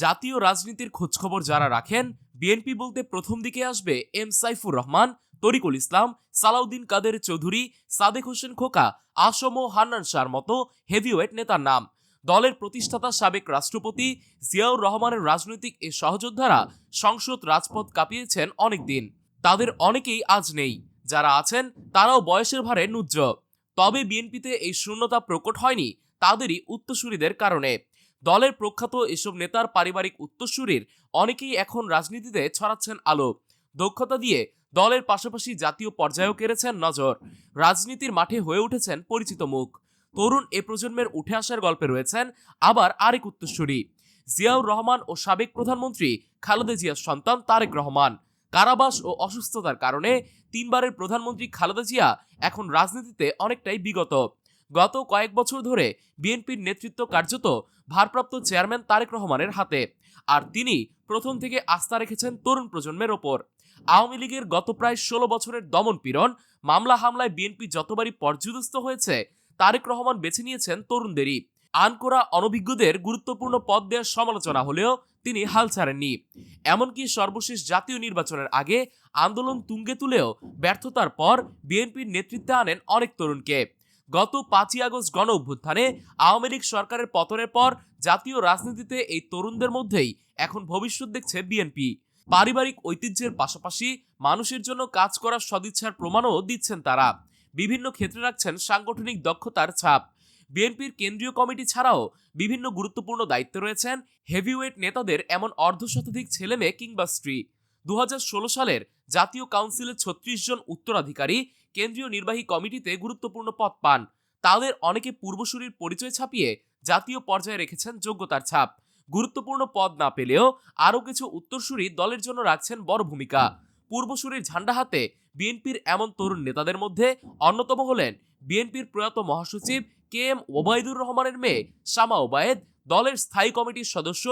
জাতীয় রাজনীতির খোঁজখবর যারা রাখেন, বিএনপি বলতে প্রথম দিকে আসবে এম সাইফুর রহমান, তরিকুল ইসলাম, সালাউদ্দিন কাদের চৌধুরী, সাদেক হোসেন খোকা আসম ও হান্নান শাহর মতো হেভিওয়েট নেতার নাম। দলের প্রতিষ্ঠাতা সাবেক রাষ্ট্রপতি জিয়াউর রহমানের রাজনৈতিক এ সহযোদ্ধারা সংসদ রাজপথ কাঁপিয়েছেন অনেকদিন। তাদের অনেকেই আজ নেই। যারা আছেন, তারাও বয়সের ভারে নুজ্জ তবে বিএনপিতে এই শূন্যতা প্রকট হয়নি, তাদেরই উত্তরসূরিদের কারণে। দলের প্রখ্যাত এসব নেতার পারিবারিক উত্তরসূরির অনেকেই এখন রাজনীতিতে ছড়াচ্ছেন আলো। দক্ষতা দিয়ে দলের পাশাপাশি জাতীয় পর্যায়েও কেড়েছেন নজর। রাজনীতির মাঠে হয়ে উঠেছেন পরিচিত মুখ। তরুণ এ প্রজন্মের উঠে আসার গল্পে রয়েছেন আবার আরেক উত্তরসূরি। জিয়াউর রহমান ও সাবেক প্রধানমন্ত্রী খালেদা জিয়ার সন্তান তারেক রহমান। কারাবাস ও অসুস্থতার কারণে তিনবারের প্রধানমন্ত্রী খালেদা জিয়া এখন রাজনীতিতে অনেকটাই বিগত। গত কয়েক বছর ধরে বিএনপির নেতৃত্ব কার্যত ভারপ্রাপ্ত চেয়ারম্যান তারেক রহমানের হাতে, আর তিনি প্রথম থেকে আস্থা রেখেছেন তরুণ প্রজন্মের ওপর। আওয়ামী লীগের গত প্রায় ষোলো বছরের দমন পীড়ন, মামলা হামলায় বিএনপি যতবারই পর্যুদস্ত হয়েছে, তারেক রহমান বেছে নিয়েছেন তরুণদেরই। আনকোরা অনভিজ্ঞদের গুরুত্বপূর্ণ পদ দেওয়ার সমালোচনা হলেও তিনি হাল ছাড়েননি। এমনকি সর্বশেষ জাতীয় নির্বাচনের আগে আন্দোলন তুঙ্গে তুলেও ব্যর্থতার পর বিএনপির নেতৃত্বে আনেন অনেক তরুণকে। গত পাঁচই আগস্ট গণ অভ্যুত্থানে আওয়ামী লীগ সরকারের পতনের পর জাতীয় রাজনীতিতে এই তরুণদের মধ্যেই এখন ভবিষ্যৎ দেখছে বিএনপি। পারিবারিক ঐতিহ্যের পাশাপাশি মানুষের জন্য কাজ করার সদিচ্ছার প্রমাণও দিচ্ছেন তারা। বিভিন্ন ক্ষেত্রে রাখছেন সাংগঠনিক দক্ষতার ছাপ। বিএনপির কেন্দ্রীয় কমিটি ছাড়াও বিভিন্ন গুরুত্বপূর্ণ দায়িত্বে রয়েছেন হেভিওয়েট নেতাদের এমন অর্ধশতাধিক ছেলে মেয়ে কিংবা স্ত্রী। দু হাজার ষোলো সালের জাতীয় কাউন্সিলের ছত্রিশ জন উত্তরাধিকারী কেন্দ্রীয় নির্বাহী কমিটিতে গুরুত্বপূর্ণ পদ পান। তাদের অনেকে পূর্বসূরির পরিচয় ছাপিয়ে জাতীয় পর্যায়ে রেখেছেন যোগ্যতার ছাপ। গুরুত্বপূর্ণ পদ না পেলেও আরও কিছু উত্তরসূরি দলের জন্য রাখছেন বড় ভূমিকা। পূর্বসূরির ঝান্ডা হাতে বিএনপির এমন তরুণ নেতাদের মধ্যে অন্যতম হলেন বিএনপির প্রয়াত মহাসচিব কে এম ওবায়দুর রহমানের মেয়ে শামা ওবায়েদ, দলের স্থায়ী কমিটির সদস্য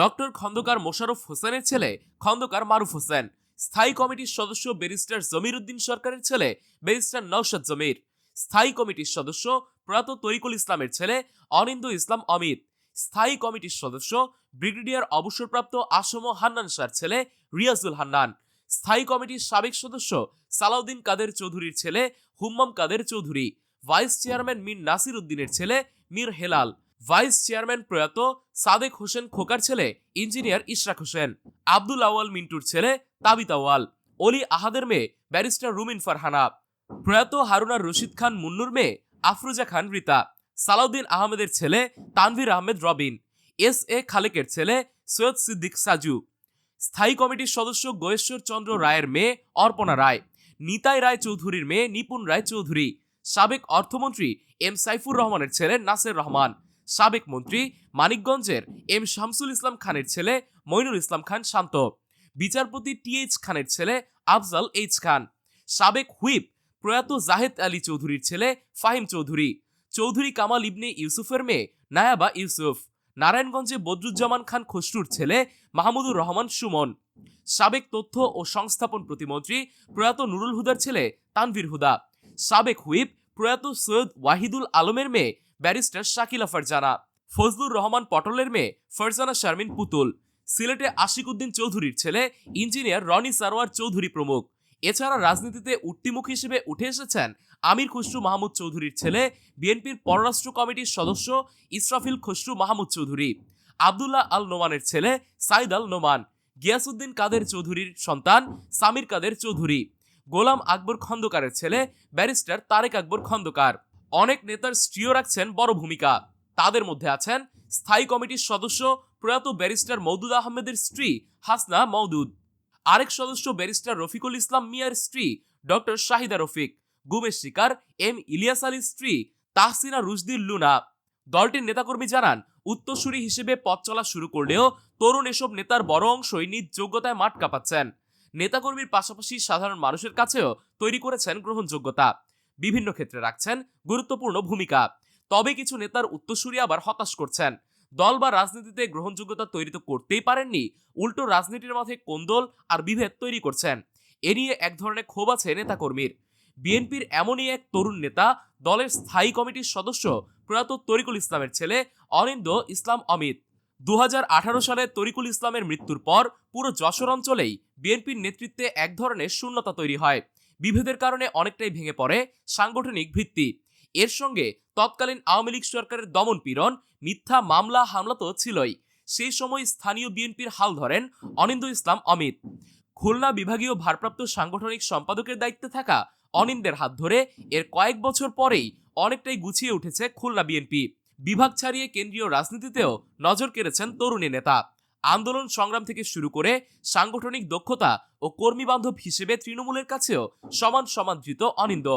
ডক্টর খন্দকার মোশাররফ হোসেনের ছেলে খন্দকার মারুফ হোসেন, স্থায়ী কমিটির সদস্য ব্যারিস্টার জমির উদ্দিন সরকারের ছেলে ব্যারিস্টার নওশাদ জমির, স্থায়ী কমিটির সদস্য প্রয়াত তরিকুল ইসলামের ছেলে অনিন্দ ইসলাম অমিত, স্থায়ী কমিটির সদস্য ব্রিগেডিয়ার অবসরপ্রাপ্ত আসম হান্নান শাহর ছেলে রিয়াজুল হান্নান। স্থায়ী কমিটির সাবেক সদস্য সালাউদ্দিন কাদের চৌধুরীর ছেলে হুম্মাম কাদের চৌধুরী, ভাইস চেয়ারম্যান মীর নাসির উদ্দিনের ছেলে মীর হেলাল, ভাইস চেয়ারম্যান প্রয়াত সাদেক হোসেন খোকার ছেলে ইঞ্জিনিয়ার ইশরাক হোসেন, আব্দুল আওয়াল মিন্টুর ছেলে তাবিত আওয়াল অলি আহাদের মেয়ে ব্যারিস্টার রুমিন ফারহানা, প্রয়াত হারুনার রশিদ খান মুন্নুর মেয়ে আফরুজা খান রিতা, সালাউদ্দিন আহমেদের ছেলে তানভীর আহমেদ রবিন, এস এ খালেকের ছেলে সৈয়দ সিদ্দিক সাজু। স্থায়ী কমিটির সদস্য গয়েশ্বর চন্দ্র রায়ের মেয়ে অর্পণা রায়, নিতাই রায় চৌধুরীর মেয়ে নিপুণ রায় চৌধুরী সাবেক অর্থমন্ত্রী এম সাইফুর রহমানের ছেলে নাসের রহমান, সাবেক মন্ত্রী মানিকগঞ্জের এম শামসুল ইসলাম খানের ছেলে মইনুল ইসলাম খান শান্ত, বিচারপতি টি এইচ খানের ছেলে আফজাল এইচ খান, সাবেক হুইপ প্রয়াত জাহেদ আলী চৌধুরীর ছেলে ফাহিম চৌধুরী চৌধুরী কামাল ইবনে ইউসুফের মেয়ে নায়াবা ইউসুফ নারায়ণগঞ্জে বদরুজ্জামান খান খসরুর ছেলে মাহমুদুর রহমান সুমন। সাবেক তথ্য ও সংস্থাপন প্রতিমন্ত্রী প্রয়াত নুরুল হুদার ছেলে তানভীর হুদা। সাবেক হুইপ প্রয়াত সৈয়দ ওয়াহিদুল আলমের মেয়ে ব্যারিস্টার শাকিলা ফারজানা। ফজলুর রহমান পটলের মেয়ে ফারজানা শারমিন পুতুল। সিলেটে আশিক উদ্দিন চৌধুরীর ছেলে ইঞ্জিনিয়ার রনি সারোয়ার চৌধুরী প্রমুখ। এছাড়া রাজনীতিতে উঠতিমুখ হিসেবে উঠে এসেছেন আমির খসরু মাহমুদ চৌধুরীর ছেলে, বিএনপির পররাষ্ট্র কমিটির সদস্য ইসরাফিল খসরু মাহমুদ চৌধুরী, আবদুল্লাহ আল নোমানের ছেলে সাইদ আল নোমান গিয়াসুদ্দিন কাদের চৌধুরীর সন্তান সামির কাদের চৌধুরী, গোলাম আকবর খন্দকারের ছেলে ব্যারিস্টার তারেক আকবর খন্দকার। অনেক নেতার স্ত্রীও রাখছেন বড় ভূমিকা। তাদের মধ্যে আছেন স্থায়ী কমিটির সদস্য প্রয়াত ব্যারিস্টার মৌদুদ আহমেদের স্ত্রী হাসনা মৌদুদ আরেক সদস্য ব্যারিস্টার রফিকুল ইসলাম মিয়ার স্ত্রী, ডক্টর শাহিদা রফিক। গুমের শিকার এম ইলিয়াস আলীর স্ত্রী, তাহসিনা রুজদির লুনা। দলটির নেতাকর্মী জানান, উত্তরসূরি হিসেবে পথ চলা শুরু করলেও তরুণ এসব নেতার বড় অংশই নিজ যোগ্যতায় মাঠ কাঁপাচ্ছেন। নেতাকর্মীর পাশাপাশি সাধারণ মানুষের কাছেও তৈরি করেছেন গ্রহণযোগ্যতা। বিভিন্ন ক্ষেত্রে রাখছেন গুরুত্বপূর্ণ ভূমিকা। তবে কিছু নেতার উত্তরসূরি আবার হতাশ করছেন। দল বা রাজনীতিতে গ্রহণযোগ্যতা তৈরি তো করতেই পারেননি, উল্টো রাজনীতির মাঝে কোন্দল আর বিভেদ তৈরি করছেন, এ নিয়ে এক ধরনের ক্ষোভ আছে নেতাকর্মীর। বিএনপির এমনই এক তরুণ নেতা, দলের স্থায়ী কমিটির সদস্য প্রয়াত তরিকুল ইসলামের ছেলে অনিন্দ ইসলাম অমিত। দু হাজার আঠারো সালে তরিকুল ইসলামের মৃত্যুর পর পুরো যশোর অঞ্চলেই বিএনপির নেতৃত্বে এক ধরনের শূন্যতা তৈরি হয়। বিভেদের কারণে অনেকটাই ভেঙে পড়ে সাংগঠনিক ভিত্তি। এর সঙ্গে তৎকালীন আওয়ামী লীগ সরকারের দমন পীড়ন, মিথ্যা মামলা, হামলা তো ছিলই। সেই সময় স্থানীয় বিএনপির হাল ধরেন অনিন্দ ইসলাম অমিত। খুলনা বিভাগীয় ভারপ্রাপ্ত সাংগঠনিক সম্পাদকের দায়িত্বে থাকা অনিন্দের হাত ধরে এর কয়েক বছর পরেই অনেকটাই গুছিয়ে উঠেছে খুলনা বিএনপি। বিভাগ ছাড়িয়ে কেন্দ্রীয় রাজনীতিতেও নজর কেড়েছেন তরুণী নেতা। আন্দোলন সংগ্রাম থেকে শুরু করে সাংগঠনিক দক্ষতা ও কর্মী বান্ধব হিসেবে তৃণমূলের কাছেও সমান ধৃত অনিন্দ।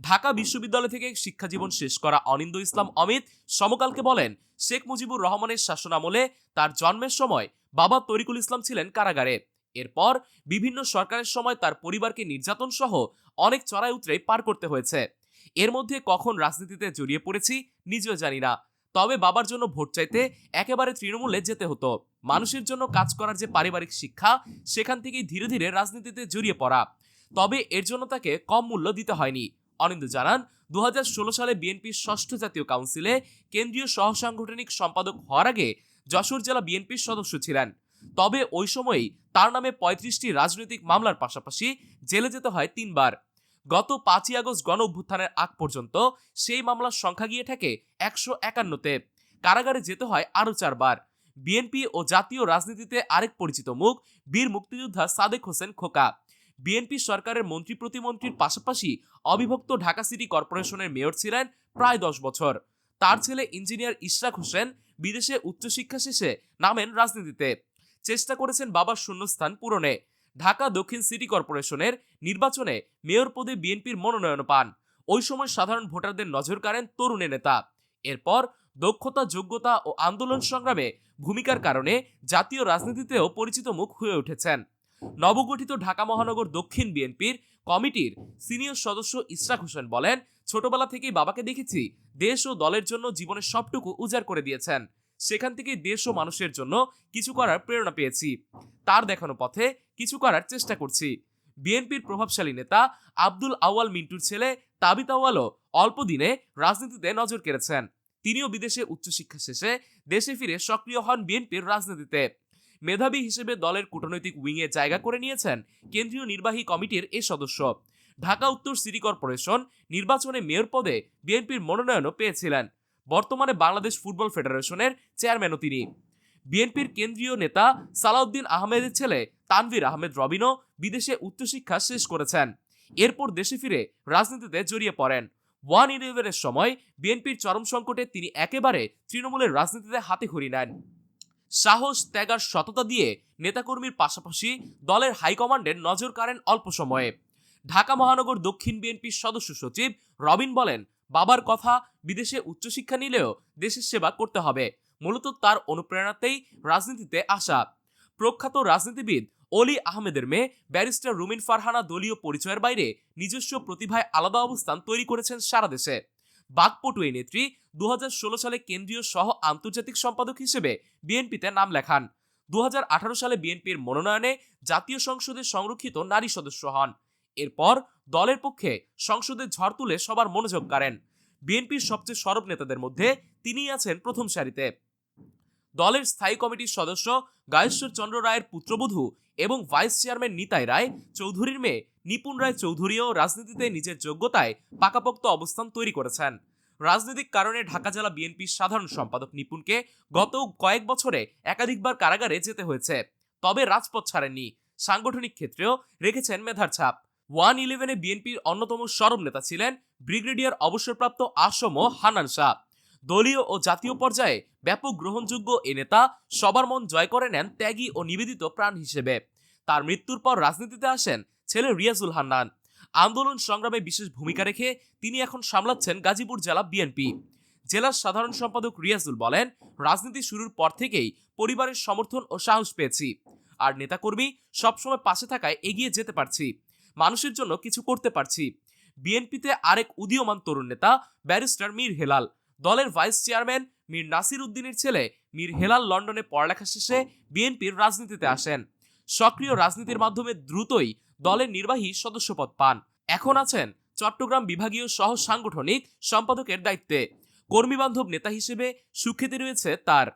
ঢাকা বিশ্ববিদ্যালয় থেকে শিক্ষাজীবন শেষ করা অনিন্দ ইসলাম অমিত সমকালকে বলেন, শেখ মুজিবুর রহমানের শাসনামলে তার জন্মের সময় বাবা তরিকুল ইসলাম ছিলেন কারাগারে। এরপর বিভিন্ন সরকারের সময় তার পরিবারকে নির্যাতন সহ অনেক চড়াই উতরে পার করতে হয়েছে। এর মধ্যে কখন রাজনীতিতে জড়িয়ে পড়েছি নিজেও জানি না। তবে বাবার জন্য ভোট চাইতে একেবারে তৃণমূলে যেতে হতো। মানুষের জন্য কাজ করার যে পারিবারিক শিক্ষা, সেখান থেকেই ধীরে ধীরে রাজনীতিতে জড়িয়ে পড়া। তবে এর জন্য তাকে কম মূল্য দিতে হয়নি। অনিন্দ জানান দু হাজার ষোলো সালে বিএনপির ষষ্ঠ জাতীয় কাউন্সিলে কেন্দ্রীয় সহসাংগঠনিক সম্পাদক হওয়ার আগে যশোর জেলা বিএনপির সদস্য ছিলেন। তবে ওই সময়ই তার নামে পঁয়ত্রিশটি রাজনৈতিক মামলার পাশাপাশি জেলে যেতে হয় তিনবার। গত পাঁচই আগস্ট গণ অভ্যুত্থানের আগ পর্যন্ত সেই মামলার সংখ্যা গিয়ে থাকে একশো একান্নতে। কারাগারে যেতে হয় আরও চারবার। বিএনপি ও জাতীয় রাজনীতিতে আরেক পরিচিত মুখ বীর মুক্তিযোদ্ধা সাদেক হোসেন খোকা। বিএনপি সরকারের মন্ত্রী প্রতিমন্ত্রীর পাশাপাশি অবিভক্ত ঢাকা সিটি কর্পোরেশনের মেয়র ছিলেন প্রায় দশ বছর। তার ছেলে ইঞ্জিনিয়ার ইশরাক হোসেন বিদেশে উচ্চশিক্ষা শেষে নামেন রাজনীতিতে। চেষ্টা করেছেন বাবার শূন্যস্থান পূরণে। ঢাকা দক্ষিণ সিটি কর্পোরেশনের নির্বাচনে মেয়র পদে বিএনপির মনোনয়ন পান। ওই সময় সাধারণ ভোটারদের নজর কাড়েন তরুণে নেতা। এরপর দক্ষতা, যোগ্যতা ও আন্দোলন সংগ্রামে ভূমিকার কারণে জাতীয় রাজনীতিতেও পরিচিত মুখ হয়ে উঠেছেন। নবগঠিত ঢাকা মহানগর দক্ষিণ বিএনপির কমিটির সিনিয়র সদস্য ইশরাক হোসেন বলেন, ছোটবেলা থেকেই বাবাকে দেখেছি, দেশ ও দলের জন্য জীবনের সবটুকু উজাড় করে দিয়েছেন। সেখান থেকে দেশ ও মানুষের জন্য কিছু করার প্রেরণা পেয়েছি। তার দেখানো পথে কিছু করার চেষ্টা করছি। বিএনপির প্রভাবশালী নেতা আব্দুল আওয়াল মিন্টুর ছেলে তাবিত আওয়ালও অল্প দিনে রাজনীতিতে নজর কেড়েছেন। তিনিও বিদেশে উচ্চশিক্ষা শেষে দেশে ফিরে সক্রিয় হন বিএনপির রাজনীতিতে। মেধাবী হিসেবে দলের কূটনৈতিক উইংয়ে জায়গা করে নিয়েছেন কেন্দ্রীয় নির্বাহী কমিটির এ সদস্য। ঢাকা উত্তর সিটি কর্পোরেশন নির্বাচনে মেয়র পদে বিএনপির মনোনয়নও পেয়েছিলেন। বর্তমানে বাংলাদেশ ফুটবল ফেডারেশনের চেয়ারম্যানও তিনি। বিএনপির কেন্দ্রীয় নেতা সালাউদ্দিন আহমেদের ছেলে তানভীর আহমেদ রবিনও বিদেশে উচ্চশিক্ষা শেষ করেছেন। এরপর দেশে ফিরে রাজনীতিতে জড়িয়ে পড়েন। ওয়ান ইলেভেনের সময় বিএনপির চরম সংকটে তিনি একেবারে তৃণমূলের রাজনীতিতে হাতে খড়ি নেন। সাহস ত্যাগার সততা দিয়ে নেতাকর্মীর পাশাপাশি দলের হাইকমান্ডের নজর কাড়েন অল্প সময়ে। ঢাকা মহানগর দক্ষিণ বিএনপির সদস্য সচিব রবিন বলেন, বাবার কথা বিদেশে উচ্চশিক্ষা নিলেও দেশের সেবা করতে হবে। মূলত তার অনুপ্রেরণাতেই রাজনীতিতে আসা। প্রখ্যাত রাজনীতিবিদ অলি আহমেদের মেয়ে ব্যারিস্টার রুমিন ফারহানা দলীয় পরিচয়ের বাইরে নিজস্ব প্রতিভায় আলাদা অবস্থান তৈরি করেছেন সারা দেশে। বাকপটু এই নেত্রী দুহাজার ষোলো সালে কেন্দ্রীয় সহ আন্তর্জাতিক সম্পাদক হিসেবে বিএনপিতে নাম লেখান। দু হাজার আঠারো সালে বিএনপির মনোনয়নে জাতীয় সংসদে সংরক্ষিত নারী সদস্য হন। এরপর দলের পক্ষে সংসদে ঝড় তুলে সবার মনোযোগ কাড়েন। বিএনপির সবচেয়ে সরব নেতাদের মধ্যে তিনি আছেন প্রথম সারিতে। দলের স্থায়ী কমিটির সদস্য গায়েশ্বর চন্দ্র রায়ের পুত্রবধূ এবং ভাইস চেয়ারম্যান নিতাই রায়, চৌধুরীর মেয়ে নিপুণ রায় চৌধুরীও রাজনীতিতে নিজের যোগ্যতায় পাকাপোক্ত অবস্থান তৈরি করেছেন। রাজনৈতিক কারণে ঢাকা জেলা বিএনপির সাধারণ সম্পাদক নিপুণকে গত কয়েক বছরে একাধিকবার কারাগারে যেতে হয়েছে, তবে রাজপথ ছাড়েননি। সাংগঠনিক ক্ষেত্রেও রেখেছেন মেধার ছাপ। ওয়ান ইলেভেনে বিএনপির অন্যতম সরব নেতা ছিলেন ব্রিগেডিয়ার অবসরপ্রাপ্ত আসম হানান শাহ। দলীয় ও জাতীয় পর্যায়ে ব্যাপক গ্রহণযোগ্য এ নেতা সবার মন জয় করে নেন ত্যাগী ও নিবেদিত প্রাণ হিসেবে। তার মৃত্যুর পর রাজনীতিতে আসেন ছেলে রিয়াজুল হান্নান। আন্দোলন সংগ্রামে বিশেষ ভূমিকা রেখে তিনি এখন সামলাচ্ছেন গাজীপুর জেলা বিএনপি। জেলার সাধারণ সম্পাদক রিয়াজুল বলেন, রাজনীতি শুরুর পর থেকেই পরিবারের সমর্থন ও সাহস পেয়েছি। আর নেতাকর্মী সবসময় পাশে থাকায় এগিয়ে যেতে পারছি। মানুষের জন্য কিছু করতে পারছি। বিএনপিতে আরেক উদীয়মান তরুণ নেতা, ব্যারিস্টার মীর হেলাল। দলের ভাইস চেয়ারম্যান মীর নাসির উদ্দিনের ছেলে মীর হেলাল লন্ডনে পড়ালেখা শেষে বিএনপির রাজনীতিতে আসেন। সক্রিয় রাজনীতির মাধ্যমে দ্রুতই দলের নির্বাহী সদস্যপদ পান। এখন আছেন চট্টগ্রাম বিভাগীয় সহ সাংগঠনিক সম্পাদকের দায়িত্বে। কর্মীবান্ধব নেতা হিসেবে সুখ্যাতি রয়েছে তার।